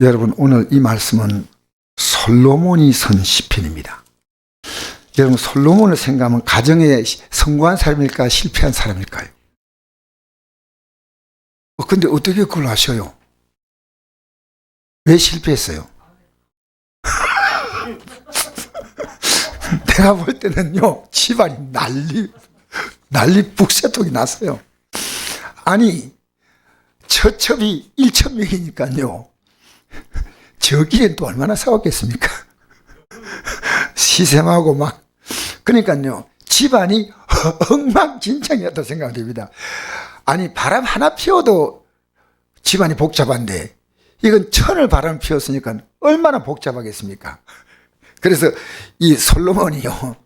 여러분 오늘 이 말씀은 솔로몬이 쓴 시편입니다. 여러분 솔로몬을 생각하면 가정에 성공한 사람일까 실패한 사람일까요? 어, 근데 어떻게 그걸 아셔요? 왜 실패했어요? 내가 볼 때는요 집안이 난리 난리 북새통이 났어요. 아니 처첩이 1천 명이니까요. 저기엔 또 얼마나 싸웠겠습니까? 시샘하고 막 그러니까요 집안이 엉망진창이었다 생각됩니다. 아니 바람 하나 피워도 집안이 복잡한데 이건 천을 바람 피웠으니까 얼마나 복잡하겠습니까? 그래서 이 솔로몬이요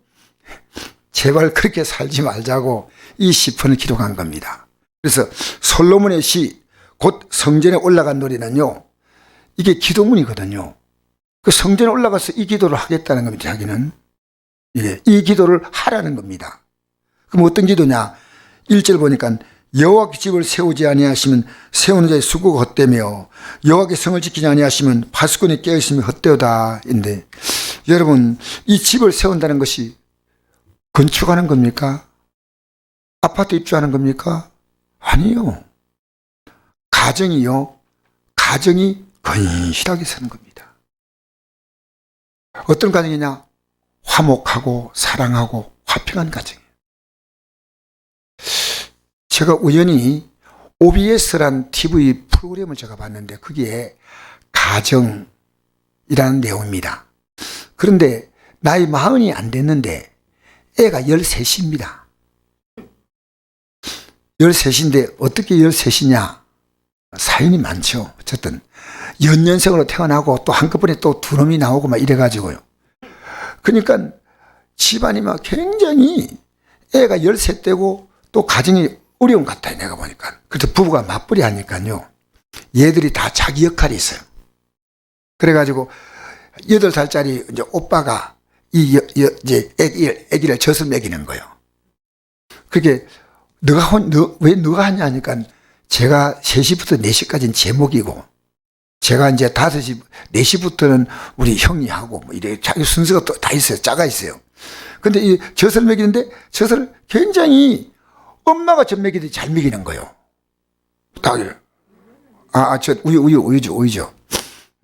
제발 그렇게 살지 말자고 이 시편을 기록한 겁니다. 그래서 솔로몬의 시 곧 성전에 올라간 노래는요 이게 기도문이거든요. 그 성전에 올라가서 이 기도를 하겠다는 겁니다. 자기는 예, 이 기도를 하라는 겁니다. 그럼 어떤 기도냐? 1절 보니까 여호와께 집을 세우지 아니하시면 세우는 자의 수고가 헛되며 여호와께 성을 지키지 아니하시면 파수꾼이 깨어있으면 헛되어다인데 여러분 이 집을 세운다는 것이 건축하는 겁니까? 아파트 입주하는 겁니까? 아니요. 가정이요. 가정이 건실하게 사는 겁니다. 어떤 가정이냐? 화목하고 사랑하고 화평한 가정이에요. 제가 우연히 OBS란 TV 프로그램을 제가 봤는데 그게 가정이라는 내용입니다. 그런데 나이 마흔이 안 됐는데 애가 13입니다. 13인데 어떻게 13이냐? 사연이 많죠. 어쨌든 연년생으로 태어나고 또 한꺼번에 또 두 놈이 나오고 막 이래가지고요. 그러니까 집안이 막 굉장히 애가 13대고 또 가정이 어려운 것 같아요. 내가 보니까. 그래서 부부가 맞벌이 하니까요. 얘들이 다 자기 역할이 있어요. 그래가지고 8살짜리 이제 오빠가 이 여, 여, 이제 애기를, 애기를 젖을 먹이는 거예요. 그게 너가 혼, 너, 왜 너가 하냐 하니까 제가 3시부터 4시까지는 제목이고 제가 이제 5시, 4시부터는 우리 형이 하고 뭐 이래 자기 순서가 또 다 있어요. 짜가 있어요. 근데 이 젖을 먹이는데 젖을 굉장히 엄마가 젖 먹이듯이 잘 먹이는 거예요. 딱, 아, 아, 저 우유, 우유, 우유죠, 우유죠.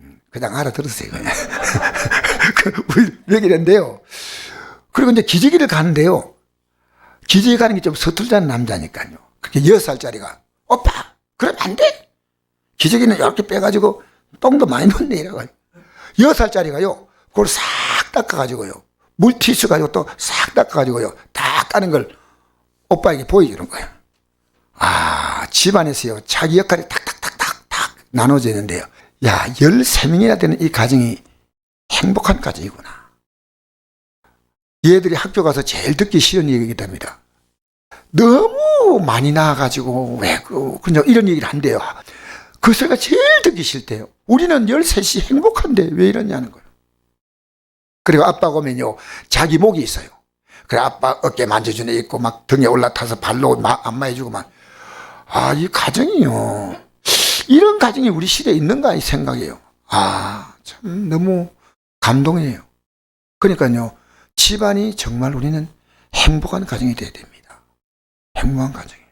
음, 그냥 알아들었어요. 그냥. 그 우유 먹이는데요. 그리고 이제 기저귀를 가는데요. 기저귀 가는 게 좀 서툴다는 남자니까요. 그렇게 여섯 살짜리가 오빠 그러면 안 돼. 기저귀는 이렇게 빼가지고 똥도 많이 넣네 이래가지고 여섯 살짜리가요. 그걸 싹 닦아가지고요. 물티슈 가지고 또 싹 닦아가지고요. 다 까는 걸 오빠에게 보여주는 거예요. 아 집안에서요 자기 역할이 탁탁탁탁탁 나눠져 있는데요. 야 13명이나 되는 이 가정이 행복한 가정이구나. 얘들이 학교 가서 제일 듣기 싫은 얘기답니다. 너무 많이 나와가지고 왜 그, 그냥 이런 얘기를 한대요. 그 소리가 제일 듣기 싫대요. 우리는 13시 행복한데 왜 이러냐는 거예요. 그리고 아빠가 오면요. 자기 목이 있어요. 그래 아빠 어깨 만져주는 애 있고 막 등에 올라타서 발로 마, 안마해주고 막. 아, 이 가정이요. 이런 가정이 우리 시대에 있는가 이 생각이에요. 아, 참 너무 감동이에요. 그러니까요. 집안이 정말 우리는 행복한 가정이 돼야 됩니다. 행복한 가정이에요.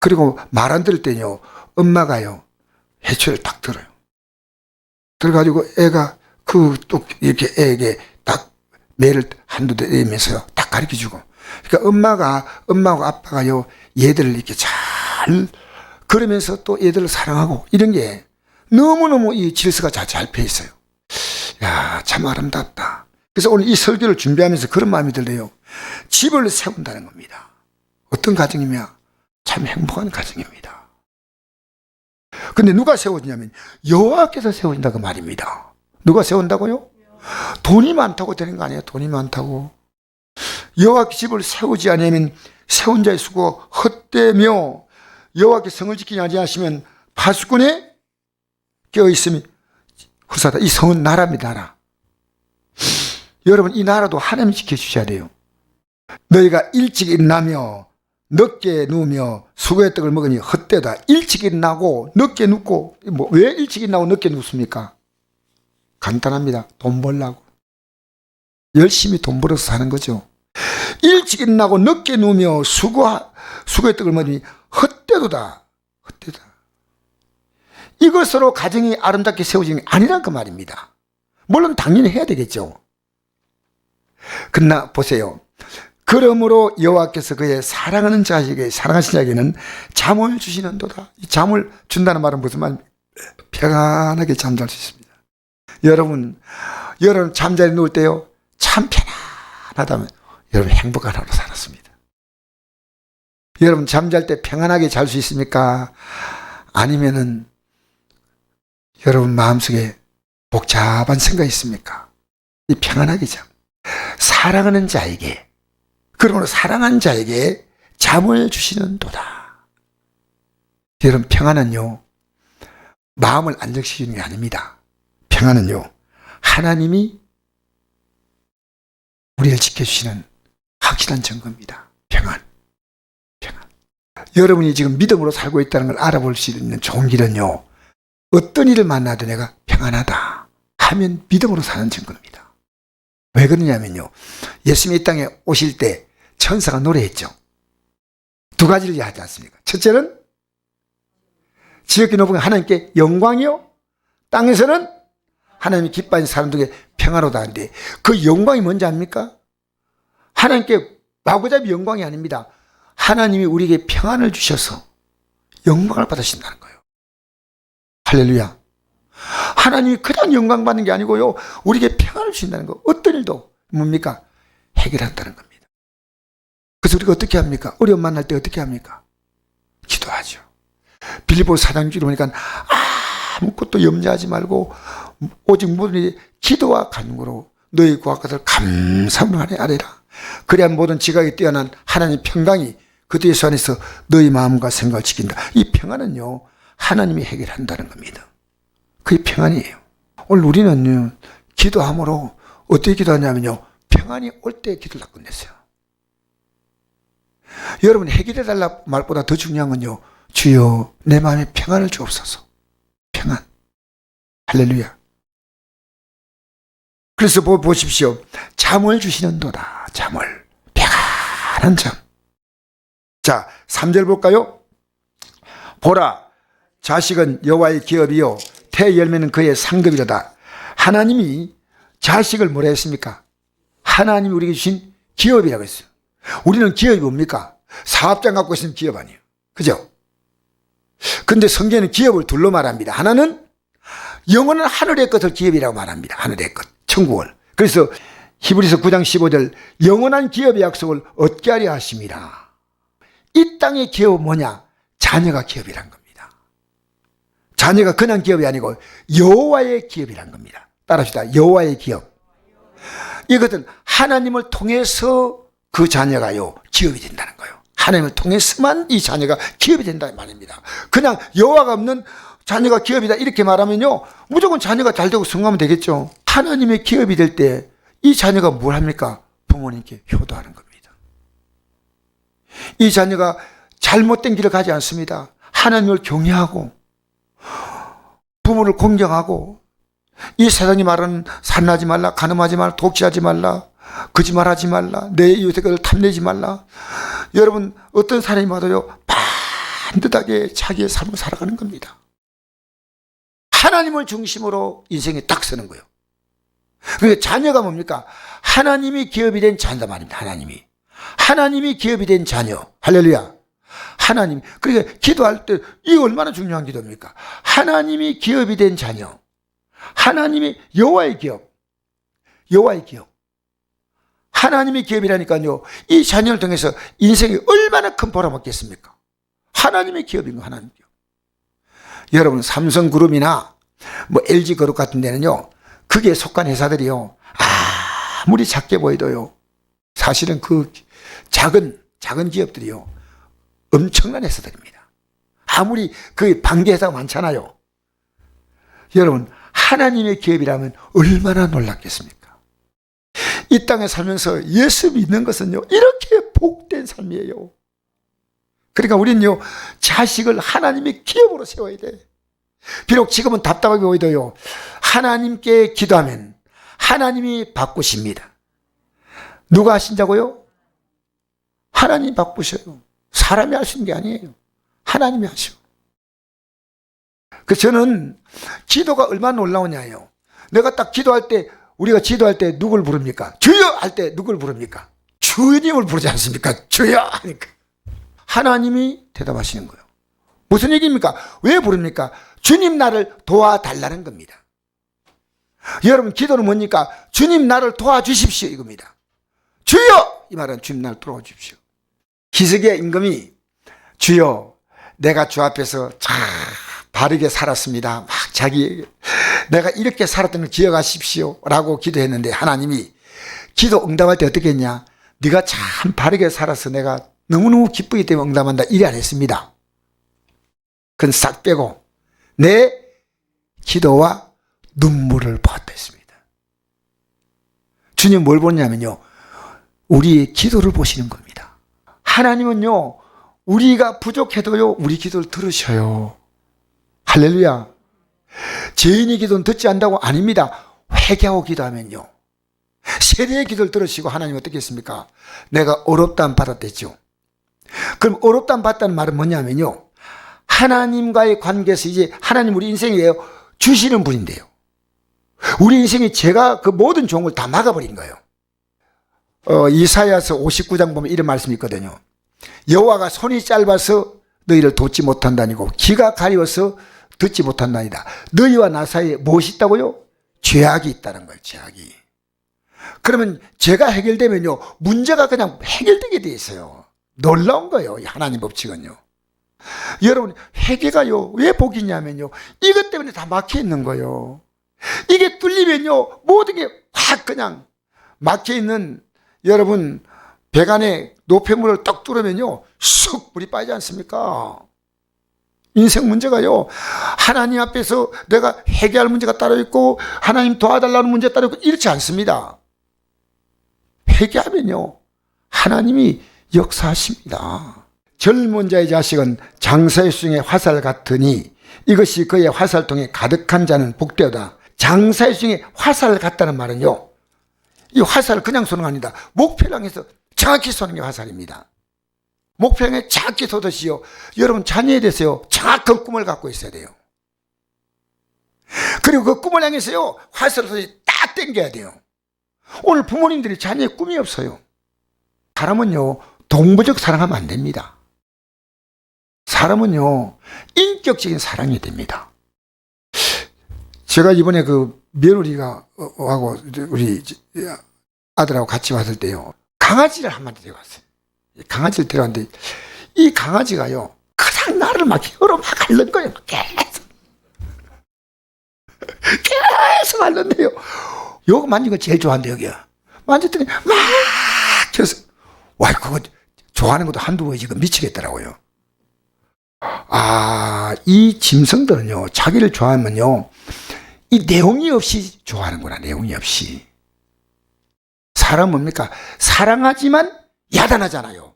그리고 말 안 들을 때요. 엄마가요. 해초를 딱 들어요. 들어가지고 애가 그 또 이렇게 애에게 딱 매를 한두 대 내면서요. 딱 가르쳐 주고. 그러니까 엄마가, 엄마하고 아빠가요. 얘들을 이렇게 잘 그러면서 또 얘들을 사랑하고 이런 게 너무너무 이 질서가 잘펴 있어요. 야, 참 아름답다. 그래서 오늘 이 설교를 준비하면서 그런 마음이 들어요. 집을 세운다는 겁니다. 어떤 가정이냐? 참 행복한 가정입니다. 근데 누가 세워지냐면 여호와께서 세워진다고 말입니다. 누가 세운다고요? 돈이 많다고 되는 거 아니에요? 돈이 많다고. 여호와께 집을 세우지 않으면 세운 자의 수고 헛되며 여호와께 성을 지키지 아니하시면 파수꾼에 껴 있으면 헛사다. 이 성은 나라입니다. 나라. 여러분 이 나라도 하나님 지켜 주셔야 돼요. 너희가 일찍 일어나며 늦게 누우며 수고의 떡을 먹으니 헛되다. 일찍 일어나고 늦게 눕고 뭐 왜 일찍 일어나고 늦게 눕습니까? 간단합니다. 돈 벌라고. 열심히 돈 벌어서 사는 거죠. 일찍 일어나고 늦게 누우며 수고 수고의 떡을 먹으니 헛되도다. 헛되다. 이것으로 가정이 아름답게 세워지는 게 아니란 그 말입니다. 물론 당연히 해야 되겠죠. 그러나 보세요. 그러므로 여호와께서 그의 사랑하는 자에게 사랑하신 자에게는 잠을 주시는도다. 이 잠을 준다는 말은 무슨 말? 평안하게 잠잘 수 있습니다. 여러분, 여러분 잠자리 누울 때요 참 편안하다면 여러분 행복한 하루 살았습니다. 여러분 잠잘 때 평안하게 잘 수 있습니까? 아니면은 여러분 마음속에 복잡한 생각이 있습니까? 이 평안하게 잠. 사랑하는 자에게 그러므로 사랑한 자에게 잠을 주시는 도다. 여러분 평안은요 마음을 안정시키는 게 아닙니다. 평안은요 하나님이 우리를 지켜주시는 확실한 증거입니다. 평안, 평안. 여러분이 지금 믿음으로 살고 있다는 걸 알아볼 수 있는 좋은 길은요 어떤 일을 만나도 내가 평안하다 하면 믿음으로 사는 증거입니다. 왜 그러냐면요 예수님이 이 땅에 오실 때 천사가 노래했죠. 두 가지를 하지 않습니까? 첫째는 지극히 높은 하나님께 영광이요. 땅에서는 하나님이 기뻐하는 사람들에게 평화로다 하는데 그 영광이 뭔지 압니까? 하나님께 마구잡이 영광이 아닙니다. 하나님이 우리에게 평안을 주셔서 영광을 받으신다는 거예요. 할렐루야. 하나님이 그냥 영광 받는 게 아니고요. 우리에게 평안을 주신다는 거. 어떤 일도 뭡니까? 해결한다는 겁니다. 그래서 우리가 어떻게 합니까? 어려움 만날 때 어떻게 합니까? 기도하죠. 빌리보 사장주로 보니까 아무것도 염려하지 말고 오직 모든 기도와 간구로 너희 구할 것을 감사함으로 아뢰라. 그래야 모든 지각이 뛰어난 하나님 평강이 그들의 수 안에서 너희 마음과 생각을 지킨다. 이 평안은요 하나님이 해결한다는 겁니다. 그게 평안이에요. 오늘 우리는요 기도함으로 어떻게 기도하냐면요 평안이 올 때 기도를 다 끝냈어요. 여러분 해결해 달라 말보다 더 중요한 건요. 주여 내 마음에 평안을 주옵소서. 평안. 할렐루야. 그래서 보, 보십시오. 잠을 주시는 도다. 잠을. 평안한 잠. 자, 3절 볼까요? 보라 자식은 여호와의 기업이요 태 열매는 그의 상급이로다. 하나님이 자식을 뭐라 했습니까? 하나님이 우리에게 주신 기업이라고 했어요. 우리는 기업이 뭡니까? 사업장 갖고 있으면 기업 아니에요. 그죠? 근데 성경은 기업을 둘로 말합니다. 하나는 영원한 하늘의 것을 기업이라고 말합니다. 하늘의 것, 천국을. 그래서 히브리서 9장 15절 영원한 기업의 약속을 얻게 하려 하심이라. 이 땅의 기업은 뭐냐? 자녀가 기업이란 겁니다. 자녀가 그냥 기업이 아니고 여호와의 기업이란 겁니다. 따라합시다. 여호와의 기업. 이것은 하나님을 통해서 그 자녀가요 기업이 된다는 거예요. 하나님을 통해서만 이 자녀가 기업이 된다는 말입니다. 그냥 여호와가 없는 자녀가 기업이다 이렇게 말하면요 무조건 자녀가 잘 되고 성공하면 되겠죠. 하나님의 기업이 될 때 이 자녀가 뭘 합니까? 부모님께 효도하는 겁니다. 이 자녀가 잘못된 길을 가지 않습니다. 하나님을 경외하고 부모를 공경하고 이 세상이 말하는 산나지 말라 가늠하지 말라 독시하지 말라 거짓말하지 말라. 내 이웃의 것을 탐내지 말라. 여러분 어떤 사람이 와도요 반듯하게 자기의 삶을 살아가는 겁니다. 하나님을 중심으로 인생에 딱 서는 거예요. 그러니까 자녀가 뭡니까? 하나님이 기업이 된 자녀 말입니다. 하나님이. 하나님이 기업이 된 자녀. 할렐루야. 하나님. 그러니까 기도할 때 이 얼마나 중요한 기도입니까? 하나님이 기업이 된 자녀. 하나님이 여호와의 기업. 여호와의 기업. 하나님의 기업이라니까요. 이 자녀를 통해서 인생이 얼마나 큰 보람 얻겠습니까? 하나님의 기업인 거 하나님 기업. 여러분 삼성그룹이나 뭐 LG그룹 같은 데는요. 그게 속한 회사들이요. 아무리 작게 보이도요. 사실은 그 작은 작은 기업들이요. 엄청난 회사들입니다. 아무리 그 반개 회사가 많잖아요. 여러분 하나님의 기업이라면 얼마나 놀랍겠습니까? 이 땅에 살면서 예수 믿는 것은요, 이렇게 복된 삶이에요. 그러니까 우리는요, 자식을 하나님의 기업으로 세워야 돼. 비록 지금은 답답하게 보이도요, 하나님께 기도하면 하나님이 바꾸십니다. 누가 하신다고요? 하나님 바꾸셔요. 사람이 하시는 게 아니에요. 하나님이 하셔. 그 저는 기도가 얼마나 놀라우냐요. 내가 딱 기도할 때 우리가 기도할 때 누굴 부릅니까? 주여 할 때 누굴 부릅니까? 주님을 부르지 않습니까? 주여 하니까 하나님이 대답하시는 거예요. 무슨 얘기입니까? 왜 부릅니까? 주님 나를 도와달라는 겁니다. 여러분 기도는 뭡니까? 주님 나를 도와주십시오 이겁니다. 주여 이 말은 주님 나를 도와주십시오. 기석의 임금이 주여 내가 주 앞에서 참 바르게 살았습니다. 막 자기 내가 이렇게 살았던 걸 기억하십시오 라고 기도했는데 하나님이 기도 응답할 때 어떻게 했냐 네가 참 바르게 살아서 내가 너무너무 기쁘기 때문에 응답한다 이래 안 했습니다. 그건 싹 빼고 내 기도와 눈물을 보았다 했습니다. 주님 뭘 보냐면요. 우리의 기도를 보시는 겁니다. 하나님은요, 우리가 부족해도요, 우리 기도를 들으셔요. 할렐루야. 죄인의 기도는 듣지 않는다고 아닙니다. 회개하고 기도하면요. 세례의 기도를 들으시고 하나님 어떻게 했습니까? 내가 어렵다는 받았댔죠. 그럼 어렵다는 받다는 말은 뭐냐면요. 하나님과의 관계에서 이제 하나님 우리 인생이에요. 주시는 분인데요. 우리 인생이 제가 그 모든 종을 다 막아버린 거예요. 어, 이사야서 59장 보면 이런 말씀이 있거든요. 여호와가 손이 짧아서 너희를 돕지 못한다니고 귀가 가려워서 듣지 못한다니다. 너희와 나 사이에 무엇이 있다고요? 죄악이 있다는 거예요. 죄악이. 그러면 죄가 해결되면요. 문제가 그냥 해결되게 돼 있어요. 놀라운 거예요. 이 하나님 법칙은요. 여러분 회개가요. 왜 복이냐면요. 이것 때문에 다 막혀 있는 거예요. 이게 뚫리면요. 모든 게 확 그냥 막혀 있는 여러분 배관에 노폐물을 딱 뚫으면요. 쑥 물이 빠지지 않습니까? 인생 문제가요. 하나님 앞에서 내가 회개할 문제가 따로 있고 하나님 도와달라는 문제가 따로 있고 이렇지 않습니다. 회개하면요. 하나님이 역사하십니다. 젊은 자의 자식은 장사의 수중에 화살 같으니 이것이 그의 화살통에 가득한 자는 복되다. 장사의 수중에 화살 같다는 말은요. 이 화살을 그냥 쏘는 거 아니다. 목표를 향해서 정확히 쏘는 게 화살입니다. 향해 정확히 쏘듯이요. 여러분 자녀에 대해서요. 정확한 꿈을 갖고 있어야 돼요. 그리고 그 꿈을 향해서요. 화살을 딱 당겨야 돼요. 오늘 부모님들이 자녀의 꿈이 없어요. 사람은요. 동물적 사랑하면 안 됩니다. 사람은요, 인격적인 사랑이 됩니다. 제가 이번에 그 며느리가 어, 하고 우리 아들하고 같이 왔을 때요, 강아지를 한 마리 데려왔어요. 강아지를 데려왔는데, 이 강아지가요, 그냥 나를 막 혀로 막 앓는 거예요. 막 계속. 계속 앓는데요. 요거 만진 거 제일 좋아한대, 여기야. 만졌더니 막 계속. 와, 그거 좋아하는 것도 한두 번이 지금 미치겠더라고요. 아, 이 짐승들은요, 자기를 좋아하면요, 이 내용이 없이 좋아하는구나, 내용이 없이. 사람 뭡니까? 사랑하지만 야단하잖아요.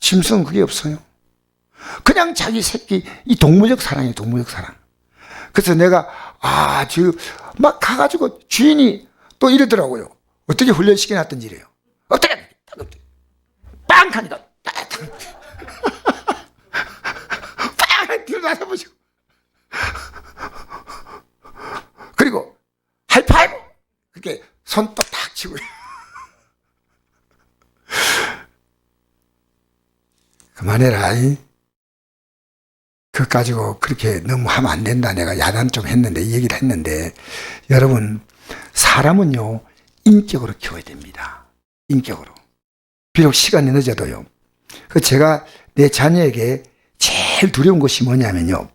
짐승은 그게 없어요. 그냥 자기 새끼, 이 동물적 사랑이에요, 동물적 사랑. 그래서 내가, 아, 저, 막 가가지고 주인이 또 이러더라고요. 어떻게 훈련시켜놨던지 이래요. 어떻게, 빵! 하니까, 들어가서 보시고. 그리고 하이파이브! 그렇게 손 또 탁 치고. 그만해라. 이. 그거 가지고 그렇게 너무 하면 안 된다. 내가 야단 좀 했는데, 이 얘기를 했는데, 여러분, 사람은요, 인격으로 키워야 됩니다. 인격으로. 비록 시간이 늦어도요. 그 제가 내 자녀에게 제일 두려운 것이 뭐냐면요.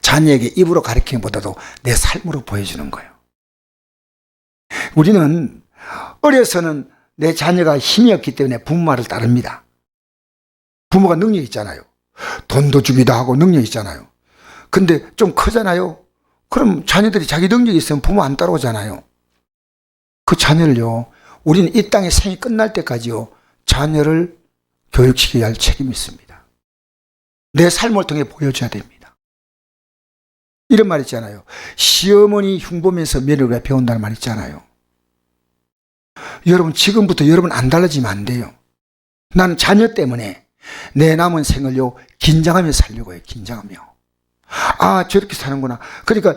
자녀에게 입으로 가르치는 것보다도 내 삶으로 보여주는 거예요. 우리는 어려서는 내 자녀가 힘이 없기 때문에 부모 말을 따릅니다. 부모가 능력 있잖아요. 돈도 주기도 하고 능력 있잖아요. 근데 좀 크잖아요. 그럼 자녀들이 자기 능력이 있으면 부모 안 따라오잖아요. 그 자녀를요, 우리는 이 땅의 생이 끝날 때까지요, 자녀를 교육시켜야 할 책임이 있습니다. 내 삶을 통해 보여줘야 됩니다. 이런 말 있잖아요. 시어머니 흉보면서 며느리가 배운다는 말 있잖아요. 여러분, 지금부터 여러분 안 달라지면 안 돼요. 나는 자녀 때문에 내 남은 생을요, 긴장하며 살려고 해요, 긴장하며. 아, 저렇게 사는구나. 그러니까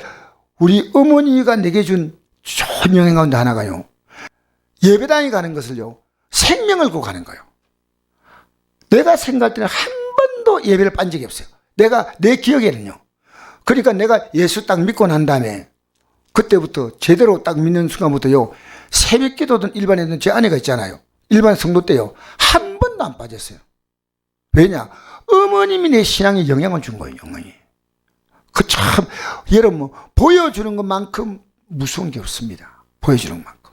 우리 어머니가 내게 준 좋은 영향 가운데 하나가요. 예배당에 가는 것을요, 생명을 걸고 가는 거예요. 내가 생각할 때는 한 번도 예배를 빤 적이 없어요. 내가, 내 기억에는요. 그러니까 내가 예수 딱 믿고 난 다음에 그때부터 제대로 딱 믿는 순간부터요, 새벽 기도든 일반에든 제 아내가 있잖아요. 일반 성도 때요, 한 번도 안 빠졌어요. 왜냐? 어머님이 내 신앙에 영향을 준 거예요, 어머니. 그 참, 여러분, 뭐 보여주는 것만큼 무서운 게 없습니다. 보여주는 것만큼.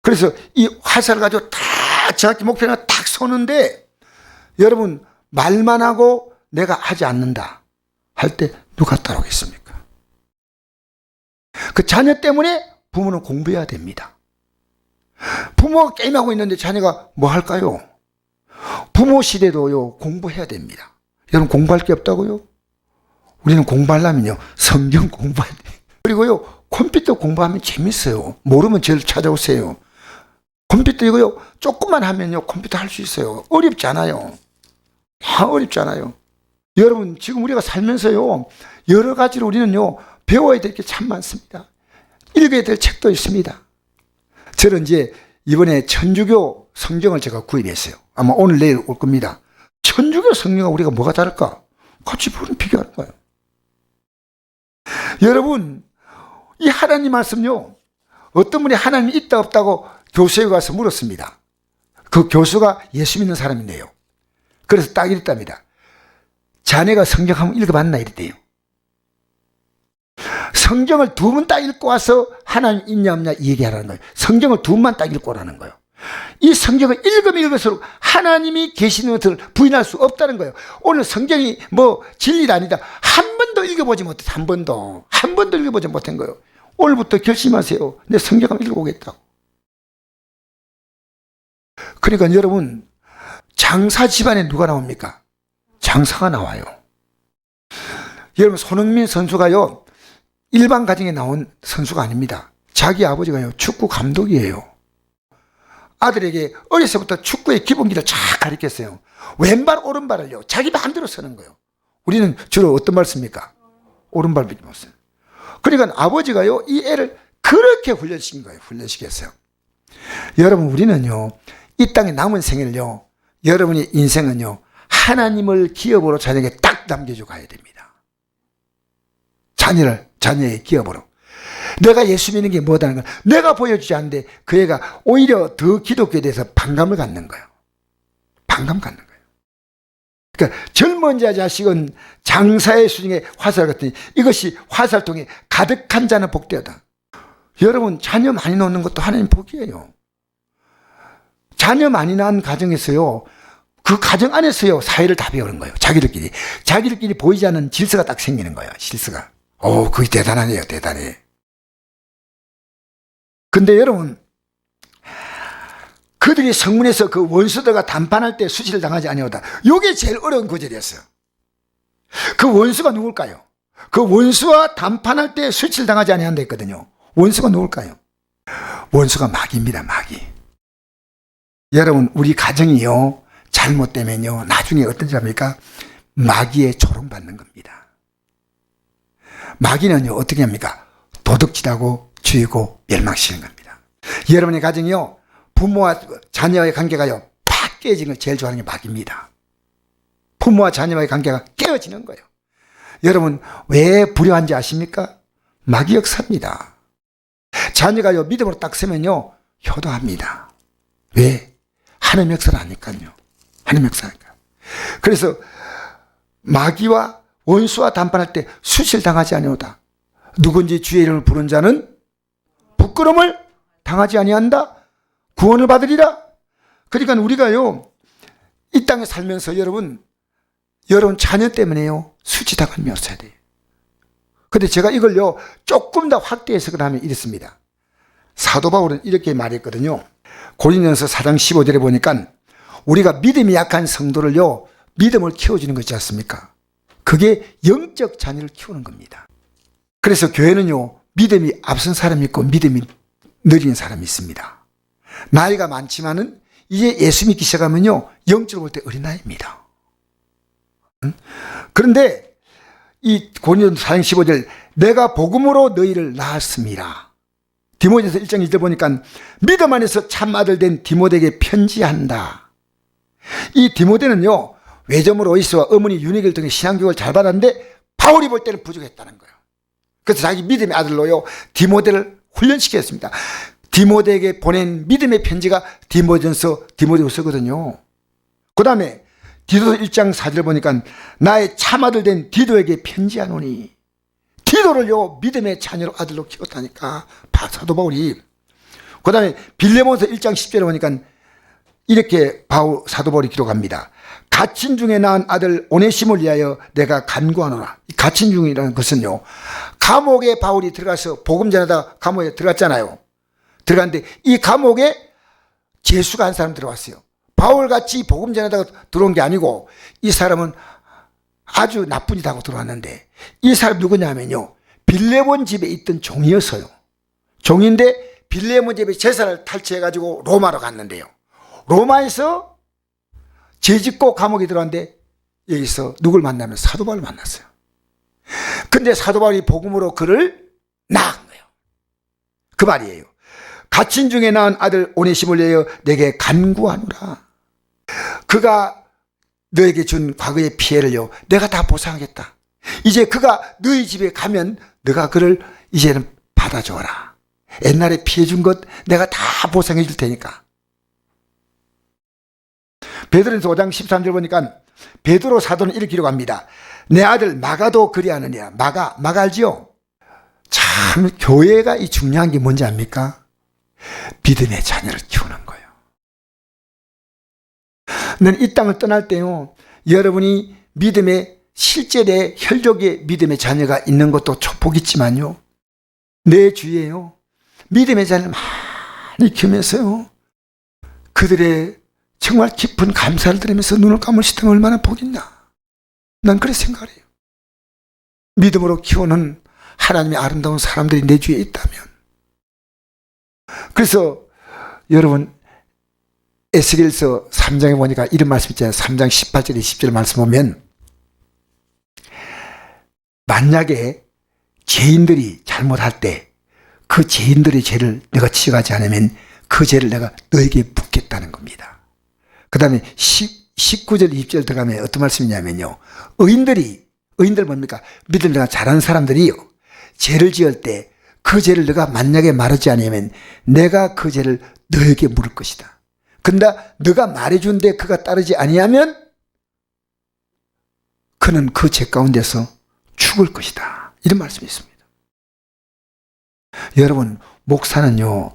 그래서 이 화살을 가지고 딱 정확히 목표가 딱 쏘는데, 여러분, 말만 하고 내가 하지 않는다. 할 때 누가 따라오겠습니까? 그 자녀 때문에 부모는 공부해야 됩니다. 부모가 게임하고 있는데 자녀가 뭐 할까요? 부모 시대도요, 공부해야 됩니다. 여러분 공부할 게 없다고요? 우리는 공부하려면요, 성경 공부해야 돼요. 그리고요, 컴퓨터 공부하면 재밌어요. 모르면 저를 찾아오세요. 컴퓨터 이거요, 조금만 하면요, 컴퓨터 할 수 있어요. 어렵지 않아요. 다 어렵지 않아요. 여러분, 지금 우리가 살면서요, 여러 가지로 우리는요, 배워야 될 게 참 많습니다. 읽어야 될 책도 있습니다. 저는 이제 이번에 천주교 성경을 제가 구입했어요. 아마 오늘 내일 올 겁니다. 천주교 성경과 우리가 뭐가 다를까? 같이 보는 비교하는 거예요. 여러분, 이 하나님 말씀요. 어떤 분이 하나님이 있다 없다고 교수에 가서 물었습니다. 그 교수가 예수 믿는 사람인데요. 그래서 딱 이랬답니다. 자네가 성경 한번 읽어봤나 이랬대요. 성경을 두 번 딱 읽고 와서 하나님 있냐 없냐 얘기하라는 거예요. 성경을 두 번만 딱 읽고 오라는 거예요. 이 성경을 읽으면 읽을수록 하나님이 계시는 것을 부인할 수 없다는 거예요. 오늘 성경이 뭐 진리가 아니다. 한 번도 읽어보지 못했어. 한 번도. 한 번도 읽어보지 못한 거예요. 오늘부터 결심하세요. 내 성경 한번 읽어보겠다고. 그러니까 여러분, 장사 집안에 누가 나옵니까? 장사가 나와요. 여러분, 손흥민 선수가요, 일반 가정에 나온 선수가 아닙니다. 자기 아버지가요, 축구 감독이에요. 아들에게 어려서부터 축구의 기본기를 쫙 가르쳤어요. 왼발, 오른발을요, 자기 마음대로 쓰는 거예요. 우리는 주로 어떤 발 씁니까? 오른발밖에 못 써요. 그러니까 아버지가요, 이 애를 그렇게 훈련시킨 거예요. 훈련시켰어요. 여러분, 우리는요, 이 땅에 남은 생일요, 여러분의 인생은요, 하나님을 기업으로 자녀에게 딱 남겨주고 가야 됩니다. 자녀를, 자녀의 기업으로. 내가 예수 믿는 게 뭐다는 걸 내가 보여주지 않는데 그 애가 오히려 더 기독교에 대해서 반감을 갖는 거예요. 반감 갖는 거예요. 그러니까 젊은 자 자식은 장사의 수중에 화살 같으니 이것이 화살통에 가득한 자는 복되다. 여러분 자녀 많이 놓는 것도 하나님 복이에요. 자녀 많이 낳은 가정에서요. 그 가정 안에서요. 사회를 다 배우는 거예요. 자기들끼리. 자기들끼리 보이지 않는 질서가 딱 생기는 거예요. 질서가. 오, 그게 대단하네요. 대단해. 근데 여러분, 그들이 성문에서 그 원수들과 담판할 때 수치를 당하지 아니오다. 요게 제일 어려운 구절이었어요. 그 원수가 누굴까요? 그 원수와 담판할 때 수치를 당하지 아니한다 했거든요. 원수가 누굴까요? 원수가 마귀입니다, 마귀. 여러분, 우리 가정이요, 잘못되면요, 나중에 어떤지 합니까? 마귀의 조롱받는 겁니다. 마귀는요, 어떻게 합니까? 도둑질하고 죽이고 멸망시키는 겁니다. 여러분의 가정이요, 부모와 자녀의 관계가요, 팍 깨지는 걸 제일 좋아하는 게 마귀입니다. 부모와 자녀와의 관계가 깨어지는 거예요. 여러분, 왜 불효한지 아십니까? 마귀 역사입니다. 자녀가요, 믿음으로 딱 서면요, 효도합니다. 왜? 하나님 역사를 아니까요. 하나님 역사니까. 그래서 마귀와 원수와 담판할 때 수실 당하지 아니오다. 누군지 주의 이름을 부른 자는 부끄럼을 당하지 아니한다. 구원을 받으리라. 그러니까 우리가요 이 땅에 살면서 여러분 여러분 자녀 때문에요 수치당함이 없어야 돼요. 근데 제가 이걸요 조금 더 확대해서 그러면 이랬습니다. 사도 바울은 이렇게 말했거든요. 고린도서 4장 15절에 보니까 우리가 믿음이 약한 성도를요, 믿음을 키워주는 것이지 않습니까? 그게 영적 자녀를 키우는 겁니다. 그래서 교회는요, 믿음이 앞선 사람이 있고 믿음이 느린 사람이 있습니다. 나이가 많지만은 이제 예수 믿기 시작하면요, 영적으로 볼 때 어린아이입니다. 응? 그런데 이 고린도 4장 15절 내가 복음으로 너희를 낳았습니다. 디모데서 1장 2절 보니까 믿음 안에서 참 아들 된 디모데에게 편지한다. 이 디모데는요 외점으로 오이스와 어머니 유니겔 등의 신앙교육을 잘 받았는데 바울이 볼 때는 부족했다는 거예요. 그래서 자기 믿음의 아들로요 디모데를 훈련시켰습니다. 디모데에게 보낸 믿음의 편지가 디모전서 디모데후서거든요. 그 다음에 디도서 1장 4절 보니까 나의 참아들 된 디도에게 편지하노니 디도를요 믿음의 자녀로 아들로 키웠다니까 사도 바울이 그 다음에 빌레몬서 1장 10절에 보니까 이렇게 바울 사도 바울이 기록합니다. 갇힌 중에 낳은 아들 오네심을 위하여 내가 간구하노라. 이 갇힌 중이라는 것은요. 감옥에 바울이 들어가서 복음 전하다 감옥에 들어갔잖아요. 들어갔는데 이 감옥에 재수가 한 사람 들어왔어요. 바울같이 복음 전하다가 들어온 게 아니고 이 사람은 아주 나쁜 짓 하고 들어왔는데 이 사람 누구냐면요. 빌레몬 집에 있던 종이었어요. 종인데 빌레몬 집에 재산을 탈취해가지고 로마로 갔는데요. 로마에서 죄 짓고 감옥에 들어왔는데 여기서 누굴 만나면 사도 바울을 만났어요. 근데 사도 바울이 복음으로 그를 낳은 거예요. 그 말이에요. 갇힌 중에 낳은 아들 오네심을 위하여 내게 간구하노라. 그가 너에게 준 과거의 피해를요. 내가 다 보상하겠다. 이제 그가 너희 집에 가면 너가 그를 이제는 받아줘라. 옛날에 피해 준 것 내가 다 보상해 줄 테니까. 베드로전서 5장 13절 보니까 베드로 사도는 이렇게 기록합니다. 내 아들 마가도 그리하느냐. 마가, 마가 알지요? 참 교회가 이 중요한 게 뭔지 압니까? 믿음의 자녀를 키우는 거예요. 는 이 땅을 떠날 때요. 여러분이 믿음의 실제 내 혈족의 믿음의 자녀가 있는 것도 축복있지만요. 내 주위에요. 믿음의 자녀를 많이 키우면서요. 그들의 정말 깊은 감사를 들으면서 눈을 감을 때 얼마나 복있나. 난 그렇게 생각을 해요. 믿음으로 키우는 하나님의 아름다운 사람들이 내 주위에 있다면. 그래서 여러분 에스겔서 3장에 보니까 이런 말씀 있잖아요. 3장 18절, 20절 말씀 보면 만약에 죄인들이 잘못할 때 그 죄인들의 죄를 내가 지적하지 않으면 그 죄를 내가 너에게 묻겠다는 겁니다. 그 다음에 19절, 20절 들어가면 어떤 말씀이냐면요. 의인들이, 의인들 뭡니까? 믿을 내가 잘하는 사람들이요. 죄를 지을 때 그 죄를 내가 만약에 말하지 않으면 내가 그 죄를 너에게 물을 것이다. 근데 너가 말해준데 그가 따르지 아니하면 그는 그 죄 가운데서 죽을 것이다. 이런 말씀이 있습니다. 여러분, 목사는요,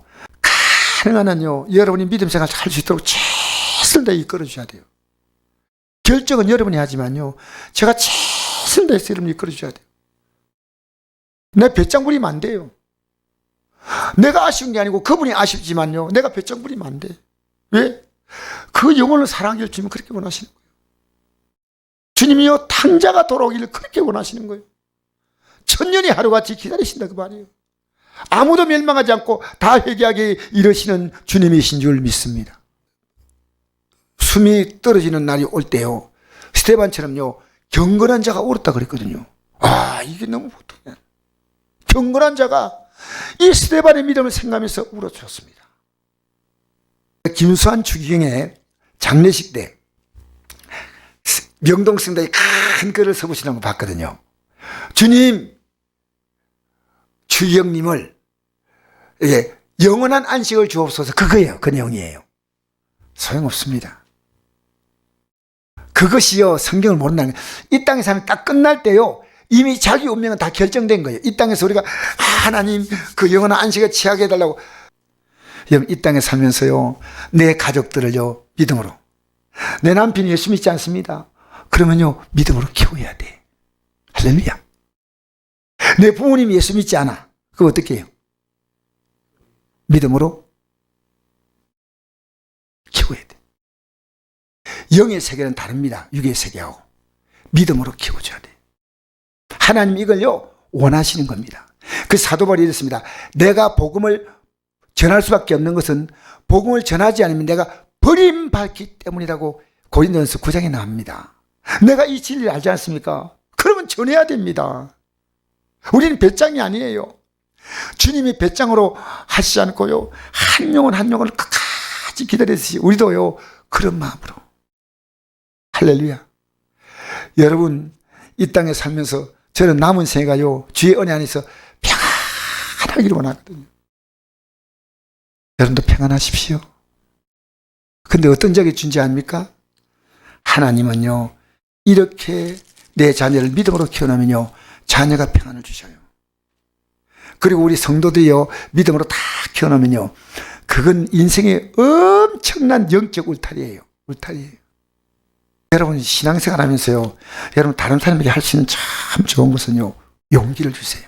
가능한요, 여러분이 믿음 생활 할 수 있도록 최선을 다해 이끌어 주셔야 돼요. 결정은 여러분이 하지만요, 제가 최선을 다해서 여러분이 이끌어 주셔야 돼요. 내 배짱 부리면 안 돼요. 내가 아쉬운 게 아니고 그분이 아쉽지만요, 내가 배짱 부리면 안 돼. 왜? 그 영혼을 사랑하길 주님 그렇게 원하시는 거예요. 주님이요, 탕자가 돌아오기를 그렇게 원하시는 거예요. 천년이 하루같이 기다리신다 그 말이에요. 아무도 멸망하지 않고 다 회개하게 이르시는 주님이신 줄 믿습니다. 숨이 떨어지는 날이 올 때요. 스테반처럼요. 경건한 자가 옳았다 그랬거든요. 아, 이게 너무 보통이야. 경건한 자가 이 스테반의 믿음을 생각하면서 울어주었습니다. 김수환 추기경의 장례식 때 명동성당에 큰 글을 써보시는 거 봤거든요. 주님, 주영님을 예, 영원한 안식을 주옵소서 그거예요. 그 내용이에요. 소용없습니다. 그것이요 성경을 모른다는. 이 땅에 사는 딱 끝날 때요 이미 자기 운명은 다 결정된 거예요. 이 땅에서 우리가 하나님 그 영원한 안식을 취하게 해달라고 여러분 이 땅에 살면서요 내 가족들을요 믿음으로 내 남편이 예수 믿지 않습니다. 그러면요 믿음으로 키워야 돼. 할렐루야. 내 부모님이 예수 믿지 않아. 그거 어떻게 해요? 믿음으로 영의 세계는 다릅니다. 육의 세계하고. 믿음으로 키워줘야 돼. 하나님 이걸요, 원하시는 겁니다. 그 사도발이 이랬습니다. 내가 복음을 전할 수밖에 없는 것은 복음을 전하지 않으면 내가 버림받기 때문이라고 고린도전서 9장에 나옵니다. 내가 이 진리를 알지 않습니까? 그러면 전해야 됩니다. 우리는 배짱이 아니에요. 주님이 배짱으로 하시지 않고요. 한 영혼 한 영혼을 끝까지 기다리듯이 우리도요. 그런 마음으로. 할렐루야. 여러분 이 땅에 살면서 저는 남은 생애가요. 주의 은혜 안에서 평안하기를 원하거든요. 여러분도 평안하십시오. 근데 어떤 적이 압니까? 하나님은요. 이렇게 내 자녀를 믿음으로 키워놓으면요. 자녀가 평안을 주셔요. 그리고 우리 성도들이요. 믿음으로 다 키워놓으면요. 그건 인생의 엄청난 영적 울타리예요. 울타리예요. 여러분 신앙생활 하면서요. 여러분 다른 사람에게 할 수 있는 참 좋은 것은요. 용기를 주세요.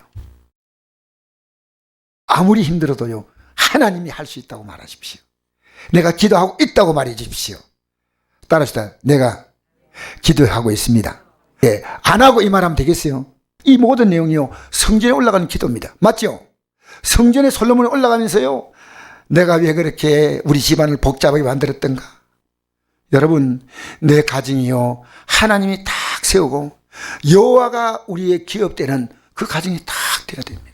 아무리 힘들어도요. 하나님이 할 수 있다고 말하십시오. 내가 기도하고 있다고 말해 주십시오. 따라서 내가 기도하고 있습니다. 예, 안 하고 이 말하면 되겠어요? 이 모든 내용이요. 성전에 올라가는 기도입니다. 맞죠? 성전에 솔로몬이 올라가면서요. 내가 왜 그렇게 우리 집안을 복잡하게 만들었던가? 여러분, 내 가정이요. 하나님이 딱 세우고 여호와가 우리의 기업되는 그 가정이 딱 되어야 됩니다.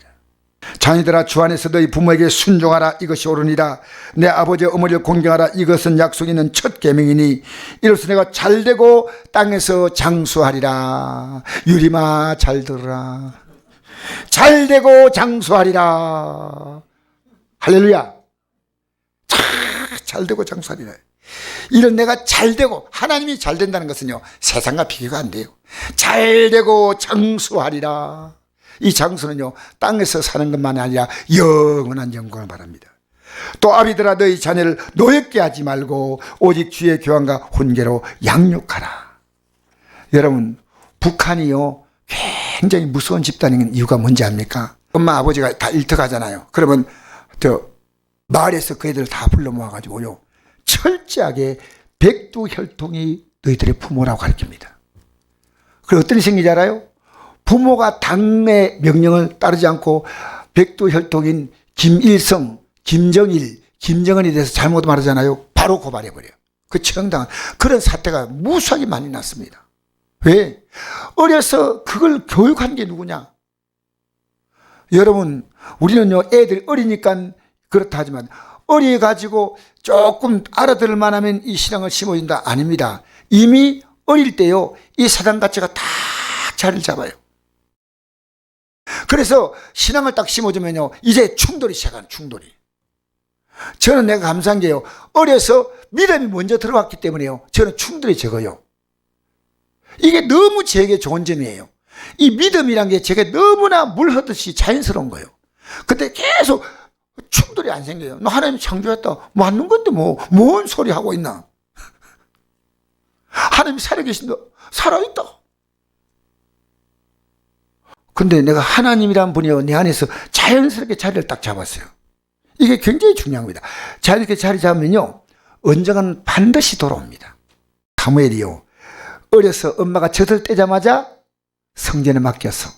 자녀들아 주 안에서 너희 부모에게 순종하라. 이것이 옳으니라. 내 아버지 어머니를 공경하라. 이것은 약속 있는 첫 계명이니 이로써 내가 잘되고 땅에서 장수하리라. 유리마 잘 들으라. 잘되고 장수하리라. 할렐루야. 자, 잘되고 장수하리라 이런 내가 잘 되고 하나님이 잘 된다는 것은요 세상과 비교가 안 돼요 잘 되고 장수하리라 이 장수는요, 땅에서 사는 것만이 아니라 영원한 영광을 바랍니다. 또 아비들아 너희 자녀를 노엽게 하지 말고 오직 주의 교환과 훈계로 양육하라. 여러분, 북한이요, 굉장히 무서운 집단인 이유가 뭔지 압니까? 엄마, 아버지가 다 일터가잖아요. 그러면 저 마을에서 그 애들 다 불러 모아가지고요, 철저하게 백두혈통이 너희들의 부모라고 가르칩니다. 그리고 어떤 생기지 알아요? 부모가 당의 명령을 따르지 않고 백두혈통인 김일성, 김정일, 김정은에 대해서 잘못 말하잖아요. 바로 고발해버려요. 그 정당한 그런 사태가 무수하게 많이 났습니다. 왜? 어려서 그걸 교육한 게 누구냐? 여러분, 우리는요, 애들이 어리니까 그렇다 하지만, 어려가지고 조금 알아들을 만하면 이 신앙을 심어준다? 아닙니다. 이미 어릴 때요, 이 사단 가치가 다 자리를 잡아요. 그래서 신앙을 딱 심어주면요, 이제 충돌이 시작하는 충돌이. 저는 내가 감사한 게요, 어려서 믿음이 먼저 들어왔기 때문에요, 저는 충돌이 적어요. 이게 너무 제게 좋은 점이에요. 이 믿음이란 게 제게 너무나 물 흐듯이 자연스러운 거예요. 근데 계속 충돌이 안 생겨요. 너 하나님 창조했다. 맞는 건데 뭐, 뭔 소리 하고 있나? 하나님이 살아계신다. 살아있다. 근데 내가 하나님이란 분이요, 내 안에서 자연스럽게 자리를 딱 잡았어요. 이게 굉장히 중요한 겁니다. 자연스럽게 자리 잡으면요, 언젠가는 반드시 돌아옵니다. 사무엘이요, 어려서 엄마가 젖을 떼자마자 성전에 맡겨서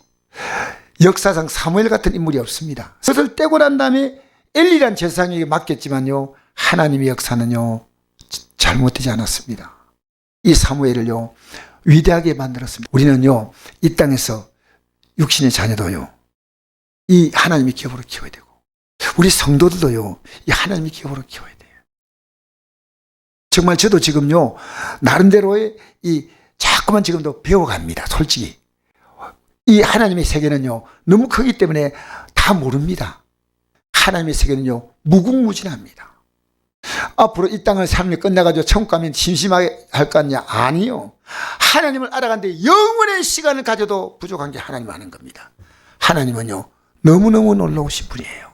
역사상 사무엘 같은 인물이 없습니다. 젖을 떼고 난 다음에 엘리란 제사장에게 맡겼지만요, 하나님의 역사는요, 잘못되지 않았습니다. 이 사무엘을요, 위대하게 만들었습니다. 우리는요, 이 땅에서 육신의 자녀도요. 이 하나님의 기업으로 키워야 되고 우리 성도들도요. 이 하나님의 기업으로 키워야 돼요. 정말 저도 지금요. 나름대로의 이 자꾸만 지금도 배워갑니다. 솔직히. 이 하나님의 세계는요. 너무 크기 때문에 다 모릅니다. 하나님의 세계는요. 무궁무진합니다. 앞으로 이 땅을 삶이 끝나가지고 천국 가면 심심하게 할 거 아니냐? 아니요. 하나님을 알아가는데 영원의 시간을 가져도 부족한 게 하나님 아는 겁니다. 하나님은요, 너무너무 놀라우신 분이에요.